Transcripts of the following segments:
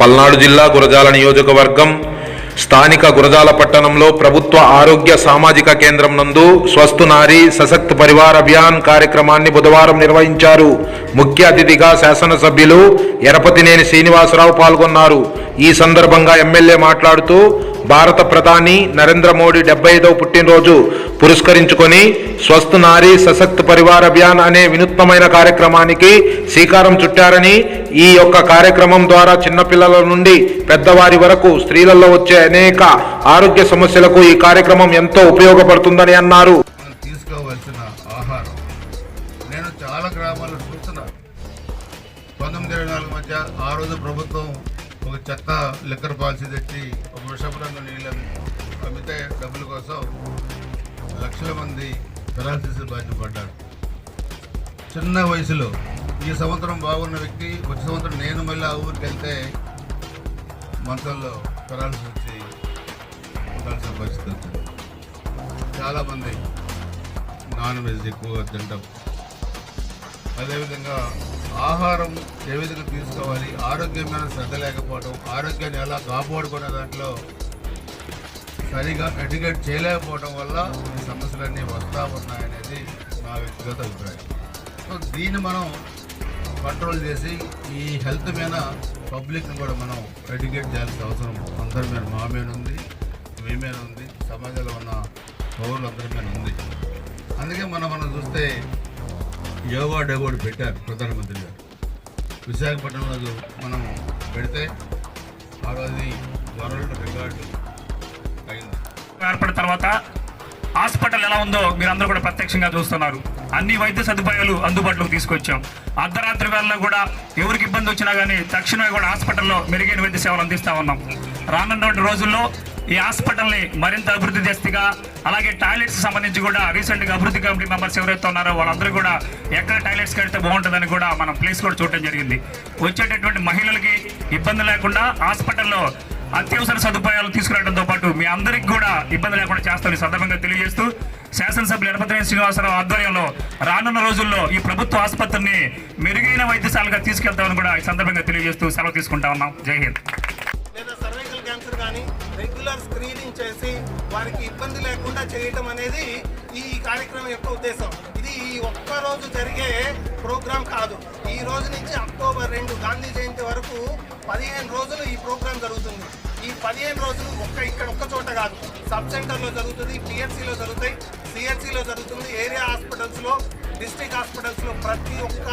పల్నాడు జిల్లా గురజాల నియోజకవర్గం స్థానిక గురజాల పట్టణంలో ప్రభుత్వ ఆరోగ్య సామాజిక కేంద్రం నందు స్వస్థు నారి సశక్త్ పరివార్ అభియాన్ కార్యక్రమాన్ని బుధవారం నిర్వహించారు. ముఖ్య అతిథిగా శాసనసభ్యులు ఎరపతినేని శ్రీనివాసరావు పాల్గొన్నారు. ఈ సందర్భంగా ఎమ్మెల్యే మాట్లాడుతూ భారత ప్రధాని నరేంద్ర మోడీ డెబ్బై ఐదవ పుట్టినరోజు పురస్కరించుకొని స్వస్థ నారీ సశక్త్ పరివార్ అభియాన్ అనే వినూత్నమైన కార్యక్రమానికి శ్రీకారం చుట్టారని ఈ యొక్క కార్యక్రమం ద్వారా చిన్నపిల్లల నుండి పెద్దవారి వరకు స్త్రీలలో వచ్చే అనేక ఆరోగ్య సమస్యలకు ఈ కార్యక్రమం ఎంతో ఉపయోగపడుతుందని అన్నారు. ఆహారం. నేను చాలా గ్రామాల్లో పంతొమ్మిది ఇరవై నాలుగు మధ్య ఆ రోజు ప్రభుత్వం ఒక చెత్త లిక్కర్ పాలసీ తెచ్చి ఒక వృషభ రంగు నీళ్ళు అమ్మితే డబ్బుల కోసం లక్షల మంది పెరాలసిస్ బారిన పడ్డాడు చిన్న వయసులో ఈ సంవత్సరం బాగున్న వ్యక్తి వచ్చే సంవత్సరం నేను మళ్ళీ ఆ ఊరికి వెళ్తే మంచంలో పెరాలసిస్ వచ్చి ఉండాల్సిన పరిస్థితి వచ్చింది. చాలామంది నాన్ వెజ్ ఎక్కువగా తింటాం. అదేవిధంగా ఆహారం ఏ విధంగా తీసుకోవాలి? ఆరోగ్యం మీద శ్రద్ధ లేకపోవడం ఆరోగ్యాన్ని ఎలా కాపాడుకునే దాంట్లో సరిగా ఎడ్యుకేట్ చేయలేకపోవడం వల్ల ఈ సమస్యలన్నీ వస్తూ ఉన్నాయనేది నా వ్యక్తిగత అభిప్రాయం. సో దీన్ని మనం కంట్రోల్ చేసి ఈ హెల్త్ మీద పబ్లిక్ని కూడా మనం ఎడ్యుకేట్ చేయాల్సిన అవసరం అందరి మీద మా మీద ఉంది మీ మీద ఉంది సమాజంలో ఉన్న పౌరులందరి మీద ఉంది. అందుకే మనం మనం చూస్తే యోగా డే కూడా పెట్టారు ప్రధానమంత్రి గారు. విశాఖపట్నంలో మనం పెడితే ఆ రోజు వరల్డ్ రికార్డు అయింది. ఏర్పడిన తర్వాత హాస్పిటల్ ఎలా ఉందో మీరందరూ కూడా ప్రత్యక్షంగా చూస్తున్నారు. అన్ని వైద్య సదుపాయాలు అందుబాటులోకి తీసుకొచ్చాం. అర్ధరాత్రి వేళలో కూడా ఎవరికి ఇబ్బంది వచ్చినా కానీ తక్షణమే కూడా హాస్పిటల్లో మెరుగైన వైద్య సేవలు అందిస్తా ఉన్నాం. రానున్నటువంటి రోజుల్లో ఈ హాస్పిటల్ని మరింత అభివృద్ధి చేస్తేగా అలాగే టాయిలెట్స్ సంబంధించి కూడా రీసెంట్గా అభివృద్ధి కమిటీ మెంబర్స్ ఎవరైతే ఉన్నారో వాళ్ళందరూ కూడా ఎక్కడ టాయిలెట్స్ కడితే బాగుంటుందని కూడా మనం ప్లేస్ కూడా చూడటం జరిగింది. వచ్చేటటువంటి మహిళలకి ఇబ్బంది లేకుండా హాస్పిటల్లో అత్యవసర సదుపాయాలు తీసుకురావడంతో పాటు మీ అందరికి కూడా ఇబ్బంది లేకుండా చేస్తామని ఈ సందర్భంగా తెలియజేస్తూ శాసనసభ్యులు ఎనపతినేని శ్రీనివాసరావు ఆధ్వర్యంలో రానున్న రోజుల్లో ఈ ప్రభుత్వ ఆసుపత్రిని మెరుగైన వైద్యశాలగా తీసుకెళ్తామని కూడా ఈ సందర్భంగా తెలియజేస్తూ సెలవు తీసుకుంటా ఉన్నాం. జై హింద్. కానీ రెగ్యులర్ స్క్రీనింగ్ చేసి వారికి ఇబ్బంది లేకుండా చేయటం అనేది ఈ కార్యక్రమం యొక్క ఉద్దేశం. ఇది ఈ ఒక్క రోజు జరిగే ప్రోగ్రాం కాదు. ఈ రోజు నుంచి అక్టోబర్ రెండు గాంధీ జయంతి వరకు పదిహేను రోజులు ఈ ప్రోగ్రాం జరుగుతుంది. ఈ పదిహేను రోజులు ఒక్క ఇక్కడ ఒక్క చోట కాదు. సబ్ సెంటర్లో జరుగుతుంది పిఎస్సిలో జరుగుతాయి సిఎస్సిలో జరుగుతుంది ఏరియా హాస్పిటల్స్లో డిస్ట్రిక్ట్ హాస్పిటల్స్లో ప్రతి ఒక్క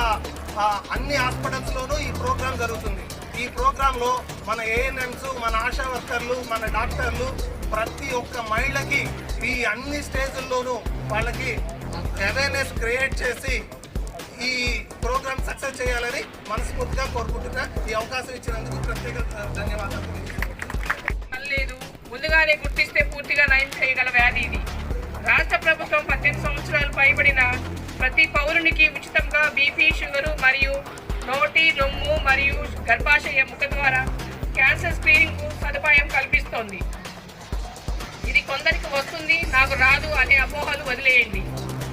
అన్ని హాస్పిటల్స్లోనూ ఈ ప్రోగ్రాం జరుగుతుంది. ఈ ప్రోగ్రాంలో మన ఏఎన్ఎంస్ మన ఆశా వర్కర్లు మన డాక్టర్లు ప్రతి ఒక్క మహిళకి ఈ అన్ని స్టేజ్ల్లోనూ వాళ్ళకి అవేర్నెస్ క్రియేట్ చేసి ఈ ప్రోగ్రామ్ సక్సెస్ చేయాలని మనస్ఫూర్తిగా కోరుకుంటున్నా. ఈ అవకాశం ఇచ్చినందుకు ప్రత్యేక ధన్యవాదాలు. లేదు ముందుగానే గుర్తిస్తే పూర్తిగా నయం చేయగల వ్యాధి ఇది. రాష్ట్ర ప్రభుత్వం పద్దెనిమిది సంవత్సరాలు పైబడిన ప్రతి పౌరునికి ఉచితంగా బీపీ షుగరు మరియు నోటి రొమ్ము మరియు గర్భాశయ ముఖ ద్వారా క్యాన్సర్ స్క్రీనింగ్ సదుపాయం కల్పిస్తోంది. ఇది కొందరికి వస్తుంది నాకు రాదు అనే అపోహలు వదిలేయండి.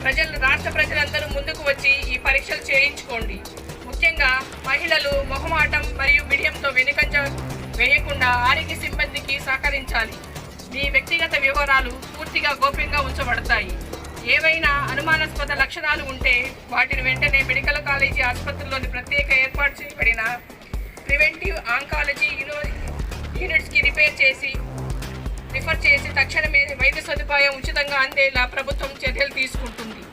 ప్రజలు రాష్ట్ర ప్రజలందరూ ముందుకు వచ్చి ఈ పరీక్షలు చేయించుకోండి. ముఖ్యంగా మహిళలు మొహమాటం మరియు బిడియంతో వెనుకంజ వేయకుండా ఆరోగ్య సిబ్బందికి సహకరించాలి. మీ వ్యక్తిగత వివరాలు పూర్తిగా గోప్యంగా ఉంచబడతాయి. ఏవైనా అనుమానాస్పద లక్షణాలు ఉంటే వాటిని వెంటనే మెడికల్ కాలేజీ ఆసుపత్రిలోని ప్రత్యేక ఏర్పాటు చేయబడిన ప్రివెంటివ్ ఆంకాలజీ యూనో యూనిట్స్కి రిపేర్ చేసి రిఫర్ చేసి తక్షణమే వైద్య సదుపాయం ఉచితంగా అందేలా ప్రభుత్వం చర్యలు తీసుకుంటుంది.